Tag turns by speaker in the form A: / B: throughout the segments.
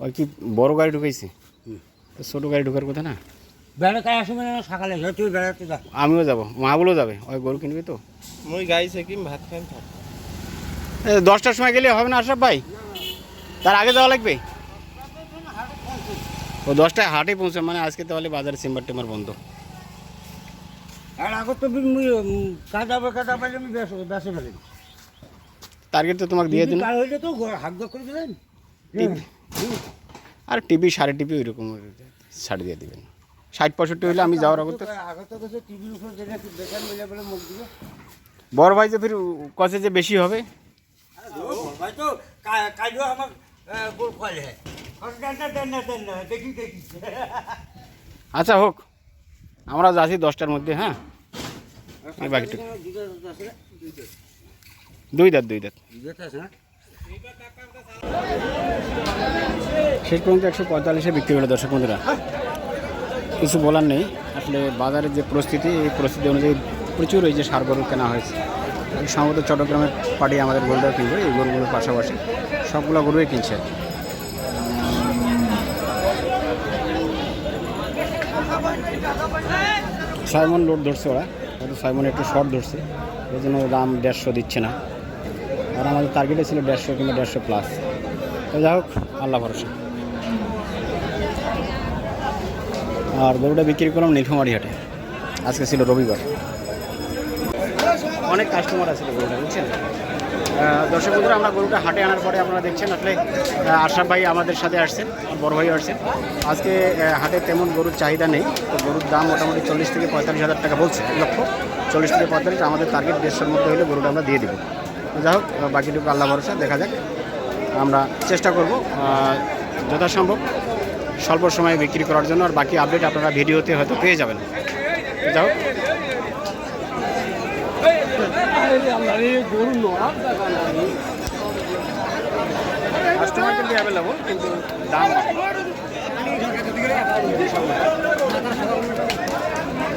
A: ওই কি বড় গাড়ি ঢুকাইছে? তো ছোট গাড়ি ঢুকার কথা না?
B: বেড়াতে আসবে না সকালে তুই বেড়াতে যা
A: আমিও যাব মাগুলো যাবে ওই গরু কিনবি তো।
C: মই গাড়ি চেকিম ভাত
A: এ, দশটার সময় গেলে হবে না আশরাফ ভাই? তার আগে যাওয়া লাগবে? ও দশটায় হাটে পৌঁছে মানে আজকে তাহলে বাজারে চেম্বার টেম্বার বন্ধ।
B: আর আগত তো মুই কাটাবে কাটাবে আমি বেশ বেসে ফেলি
A: টার্গেট তো তোমাকে দিয়ে দিন
B: তো হাত করে দিলেন
A: আর টিভি সাড়ে টিভি ওই রকম ছাড় দিয়ে দেবেন। ষাট পঁয়ষট্টি হইলে আমি যাওয়ার আগে বড় ভাই যে ফির কষে যে বেশি হবে?
B: ভাই তো কাজও আমার গোল খোয়ালে দেখি দেখি
A: আচ্ছা হোক। আমরা যাচ্ছি দশটার মধ্যে হ্যাঁ? বাকিটুকু। দুই দাঁত দুই দাঁত। শেষ পর্যন্ত একশো পঁয়তাল্লিশে বিক্রি হলো, দর্শক বন্ধুরা। কিছু বলার নেই। আসলে বাজারের যে পরিস্থিতি, এই পরিস্থিতি অনুযায়ী প্রচুর এই যে সার গরু কেনা হয়েছে। সম্ভবত চট্টগ্রামের পার্টি আমাদের গরুটা কিনবে, এই গরুগুলোর পাশাপাশি সবগুলো গরুই কিনছে। সাইমন লোড ধরছে ওরা। সাইমন একটু শর্ট ধরছে ওই জন্য দাম দেড়শো দিচ্ছে না। আর আমাদের টার্গেটে ছিল দেড়শো কিংবা দেড়শো প্লাস তো যাই হোক, আল্লাহ ভরসা। আর গরুটা বিক্রি করলাম নীলফামারি হাটে। আজকে ছিল রবিবার। অনেক কাস্টমার আছে গরুটা, বুঝছেন? দর্শক বন্ধুরা, আমরা গরুটা হাটে আনার পরে আপনারা দেখছেন, আসলে আশরাফ ভাই আমাদের সাথে আসছেন, বড় ভাই আসছেন। আজকে হাটে তেমন গরুর চাহিদা নেই, তো গরুর দাম মোটামুটি চল্লিশ থেকে পঁয়তাল্লিশ হাজার টাকা বলছে লক্ষ চল্লিশ থেকে পঁয়তাল্লিশ, আমাদের টার্গেট দেড়শোর মধ্যে হলে গরুটা আমরা দিয়ে দেবো। যাই হোক বাকিটুকু আল্লাহ ভরসা, দেখা যাক। আমরা চেষ্টা করব যথাসম্ভব স্বল্প সময়ে বিক্রি করার জন্য, আর বাকি আপডেট আপনারা ভিডিওতে হয়তো পেয়ে যাবেন। যাই হোক। কাস্টমার কিন্তু অ্যাভেলেবল কিন্তু দাম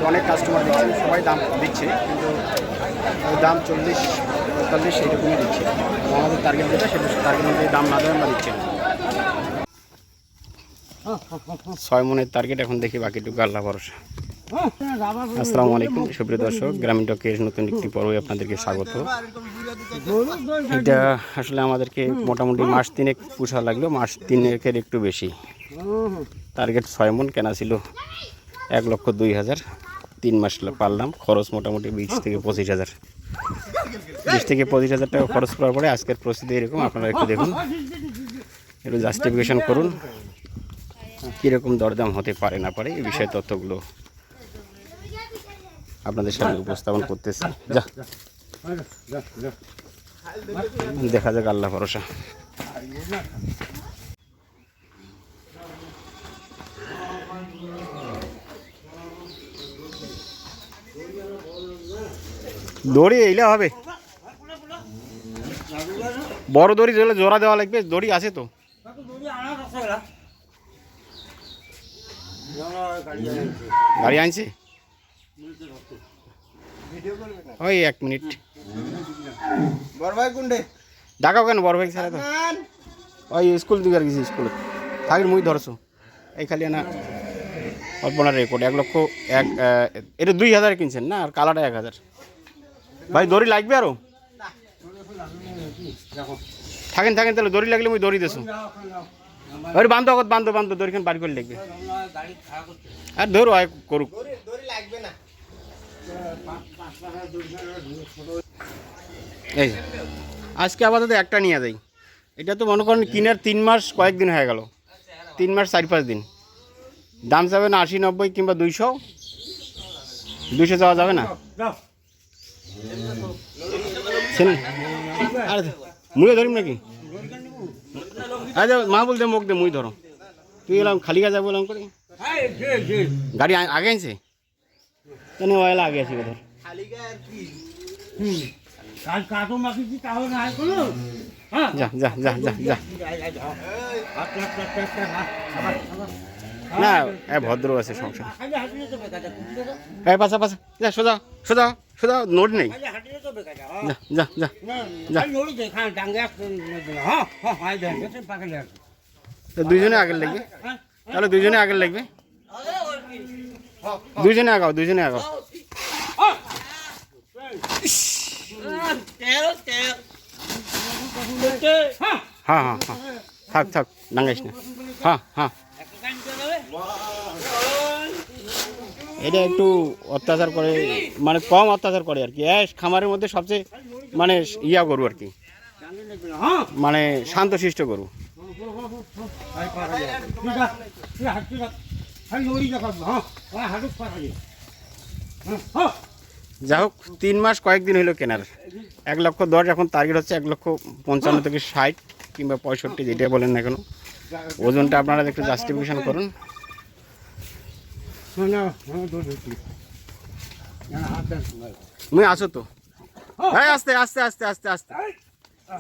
A: অনেক কাস্টমার দিচ্ছে সবাই দাম দিচ্ছে, কিন্তু দাম চল্লিশ, পঁয়তাল্লিশ এইরকমই দিচ্ছে। আমাদের টার্গেট যেটা, সেটা টার্গেট অনুযায়ী দাম না দেয় আমরা দিচ্ছি ছয় মনের টার্গেট এখন দেখি বাকিটুকু আল্লাহ ভরসা। আসসালামু আলাইকুম, সুপ্রিয় দর্শক, গ্রামীণ টকের নতুন একটি পর্বে আপনাদেরকে স্বাগত। এটা আসলে আমাদেরকে মোটামুটি মাস তিনেক পোষা লাগল, মাস তিনেকের একটু বেশি। টার্গেট ছয় মন কেনা ছিল এক লক্ষ দুই হাজার। তিন মাস পারলাম, খরচ মোটামুটি বিশ থেকে পঁচিশ হাজার। বিশ থেকে পঁচিশ হাজার টাকা খরচ করার পরে আজকের পরিস্থিতি এরকম, আপনারা একটু দেখুন। একটু জাস্টিফিকেশন করুন, কীরকম দরদাম হতে পারে না পারে, এই বিষয়ে তথ্যগুলো আপনাদের সামনে উপস্থাপন করতেছি। যা। দেখা যাক, আল্লাহ ভরসা। দড়ি এইলে হবে। বড় দড়ি দিলে জোড়া দেওয়া লাগবে দড়ি আছে তো। গাড়ি আনছে? ওই এক মিনিট। ডাকাও কেন বড় ভাই ছাড়া তো? ওই স্কুল দিকে আর গেছি স্কুলে। থাকির মুই ধরছো। এই খালি না অল্পনার রেকর্ড এক লক্ষ এক এটা দুই হাজার কিনছেন না? আর কালারটা এক হাজার। ভাই দড়ি লাগবে আরও? থাকেন থাকেন তাহলে দড়ি লাগলে মুই দড়ি দেছো ওই বান্ধব আগত বান্ধব বান্ধব দড়িখান বাড়ি করে লাগবে। আর ধরো আয় করুক। এই আজকে আপাতত একটা নিয়ে যাই। এটা তো মনে করেন কিনার তিন মাস কয়েকদিন হয়ে গেল। তিন মাস চার পাঁচ দিন। দাম যাবে না আশি নব্বই কিংবা দুইশো। দুইশো যাওয়া যাবে না? মুড়ে ধরিম নাকি? আচ্ছা মা বলতে মুখ দে মুই ধরো। তুই এলাম, খালি গাছ যাব এলাম গাড়ি আগে আনছে কেন ওয়ালা আগে আছি ধর
B: না
A: যা যা যা যা। যা এ ভদ্র আছে সংসার। পাশা যা, সোজা সোজা। সোজা নোট নেই যা যা যা যা। তো দুইজনে আগের লাগবে তাহলে দুইজনে আগের লাগবে দুইজনে আগাও দুইজনে আগাও হ্যাঁ হ্যাঁ হ্যাঁ থাক থাক ডাঙ্গাইস না হ্যাঁ হ্যাঁ এটা একটু অত্যাচার করে মানে কম অত্যাচার করে আর কি। খামারের মধ্যে সবচেয়ে মানে ইয়া গরু আর কি। মানে শান্তশিষ্ট গরু।
B: ঠিক আছে তুই হাত তুই হাত খালি নড়ি দেখাবো হ্যাঁ ওই হাঁটুক পাড়া দিয়ে হ্যাঁ হ্যাঁ
A: যা হোক, তিন মাস কয়েকদিন হলো কেনার। এক লক্ষ দশ, এখন টার্গেট হচ্ছে এক লক্ষ পঞ্চান্ন থেকে ষাট কিংবা পঁয়ষট্টি যেটা বলেন না কেন। ওজনটা আপনারা একটু জাস্টিফিকেশন করুন।
B: না হ্যাঁ দৌড় ধরছি হাত দেন
A: তুমি আসো তো? হ্যাঁ আস্তে আস্তে আস্তে আস্তে আস্তে।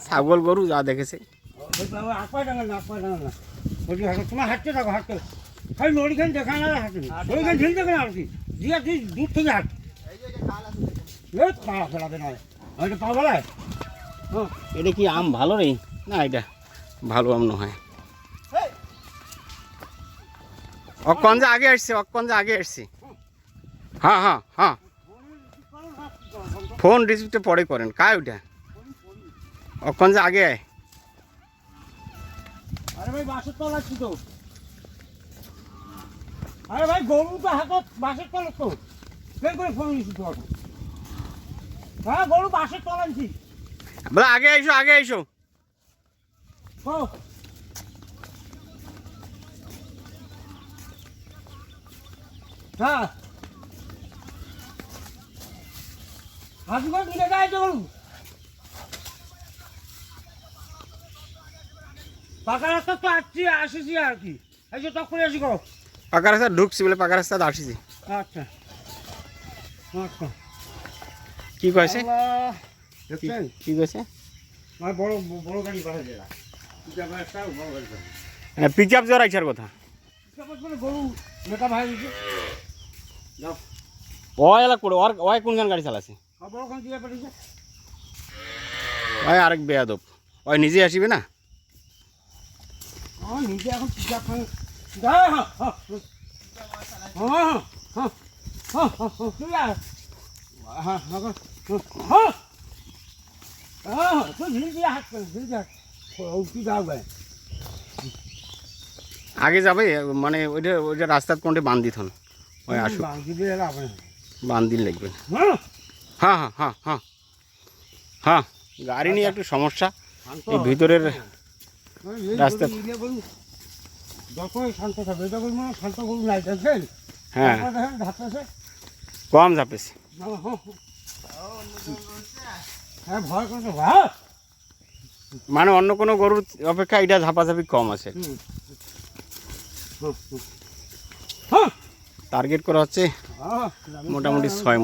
A: ছাগল গরু যা দেখেছে।
B: আপায় ডাঙাল না আপায় ডাঙাল না। বলছি হাঁটো তোমার হাঁটতে থাকো হাঁটতে। খালি নড়িখান দেখা না। হাঁটে নড়িখান ঢিল দেখে না আর কি। দিয়া তুই দূর থেকে হাঁট। এই পা ফেলাবে না। ওইটা পা বলায়। হ্যাঁ
A: এটা কি আম ভালো রে? না এটা ভালো আম নয়। যে আগে আসছে যে আগে আসছে। হ্যাঁ হ্যাঁ হ্যাঁ। ফোন রিসিভটা পরে করেন কায় ওইটা? অক্ষণ যে আগে আয়।
B: আরে ভাই বাসের তলা আছি তো। আরে ভাই গরু তো হাতত বাসের তলা তো। বের করে ফোন নিছি তো হ্যাঁ গরু বাসের তলা আনছি।
A: আগে আইসো আগে আইসো।
B: ও। হ্যাঁ। হাজি করে গায়ে তো। গরু পাকা রাস্তা তো আসছি আসিছি আর কি। এই যে তখন আসি গো।
A: পাকা রাস্তা ঢুকছি বলে পাকা রাস্তা আসিছি।
B: আচ্ছা। আচ্ছা।
A: কি কয়েছে। কি- কয়েছে
B: আমার বড় বড় গাড়ি একটা বড়
A: পিক আপ যাওয়ার আইসার কথা।
B: মানে গরু দিছে।
A: এলাক ওর গাড়ি চালাছে ওই আরেক বেয়াদব ওই নিজে আসিবে না
B: নিজে এখন হ্যাঁ হ্যাঁ হ্যাঁ হ্যাঁ হ্যাঁ হ্যাঁ হ্যাঁ হ্যাঁ হ্যাঁ হ্যাঁ হ্যাঁ
A: আগে যাবে মানে ওইটা ওইটা রাস্তার কোনটা বান দিত ওই আসুক। বান দিন লাগবে
B: হ্যাঁ
A: হ্যাঁ হ্যাঁ হ্যাঁ হ্যাঁ। হ্যাঁ গাড়ি নিয়ে একটু সমস্যা। এই ভিতরের রাস্তা-
B: শান্ত থাকবে। এটা শান্ত করুন নাই দেখছেন
A: হ্যাঁ।
B: দেখেন ধাপতেছে
A: কম ঝাপেছে।
B: হ্যাঁ ভাই
A: মানে অন্য কোনো গরুর অপেক্ষা এটা ঝাপাঝাপি কম আছে।
B: হ্যাঁ।
A: টার্গেট করা হচ্ছে মোটামুটি ছয়।